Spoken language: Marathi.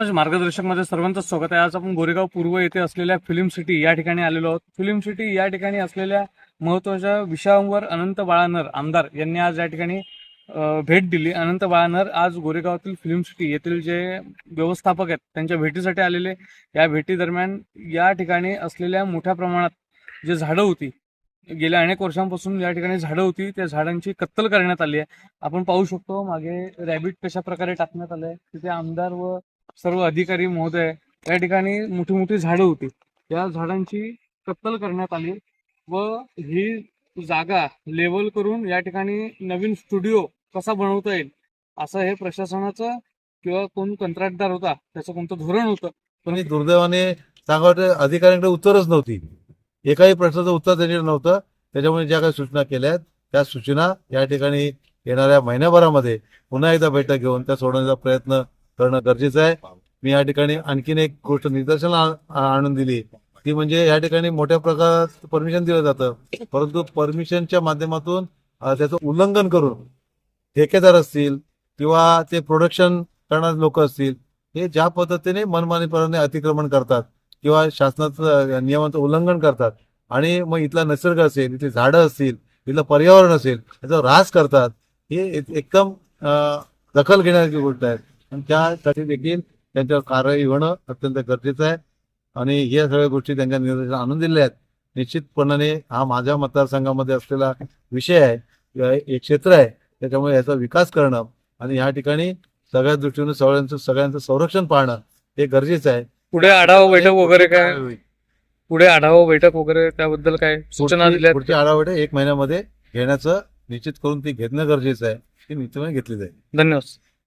म्हणजे मार्गदर्शकमध्ये सर्वांचं स्वागत आहे. आज आपण गोरेगाव पूर्व येथे असलेल्या फिल्म सिटी या ठिकाणी आलेलो आहोत. फिल्म सिटी या ठिकाणी असलेल्या महत्त्वाच्या विषयांवर अनंत बाळानर आमदार यांनी आज या ठिकाणी भेट दिली. अनंत बाळानर आज गोरेगावातील फिल्म सिटी येथील जे व्यवस्थापक आहेत त्यांच्या भेटीसाठी आलेले. या भेटी दरम्यान या ठिकाणी असलेल्या मोठ्या प्रमाणात जे झाडं होती गेल्या अनेक वर्षांपासून या ठिकाणी झाडं होती त्या झाडांची कत्तल करण्यात आली आहे. आपण पाहू शकतो मागे रॅबिट कशा प्रकारे टाकण्यात आलंय तिथे आमदार व सर्व अधिकारी महोदय या ठिकाणी मोठी मोठी झाडं होती. या झाडांची कत्तल करण्यात आली व ही जागा लेवल करून या ठिकाणी नवीन स्टुडिओ कसा बनवता येईल असं हे प्रशासनाचं किंवा कोण कंत्राटदार होता त्याचं कोणतं धोरण होतं. पण दुर्दैवाने सांगा वाटतं अधिकाऱ्यांकडे उत्तरच नव्हती. एकाही प्रश्नाचं उत्तर त्यांच्याकडे नव्हतं. त्याच्यामुळे ज्या काही सूचना केल्या आहेत त्या सूचना या ठिकाणी येणाऱ्या महिन्याभरामध्ये पुन्हा एकदा बैठक घेऊन त्या सोडवण्याचा प्रयत्न करणं गरजेचं आहे. मी या ठिकाणी आणखीन एक गोष्ट निदर्शन आणून दिली. ती म्हणजे या ठिकाणी मोठ्या प्रकारात परमिशन दिलं जातं. परंतु परमिशनच्या माध्यमातून त्याचं उल्लंघन करून ठेकेदार असतील किंवा ते प्रोडक्शन करणारे लोक असतील हे ज्या पद्धतीने मनमानीपणाने अतिक्रमण करतात किंवा शासनाचं नियमांचं उल्लंघन करतात आणि मग इथला निसर्ग असेल इथली झाडं असतील इथलं पर्यावरण असेल याचा ऱ्हास करतात हे एक- एकदम दखल घेण्याची गोष्ट आहे. आणि त्यासाठी देखील त्यांच्यावर कारवाई होणं अत्यंत गरजेचं आहे. आणि या सगळ्या गोष्टी त्यांच्या निर्देशन आणून दिलेल्या आहेत. निश्चितपणाने हा माझ्या मतदारसंघामध्ये असलेला विषय आहे. किंवा एक क्षेत्र आहे. त्याच्यामुळे याचा विकास करणं आणि या ठिकाणी सगळ्या दृष्टीने सगळ्यांचं सगळ्यांचं संरक्षण पाहणं हे गरजेचं आहे. पुढे आढावा बैठक वगैरे काय? पुढे आढावा बैठक. वगैरे त्याबद्दल काय सूचना दिल्या पुढची आढावा एक महिन्यामध्ये घेण्याचं निश्चित करून ती घेणं गरजेचं आहे. ती निश्चितपणे घेतली जाईल. धन्यवाद.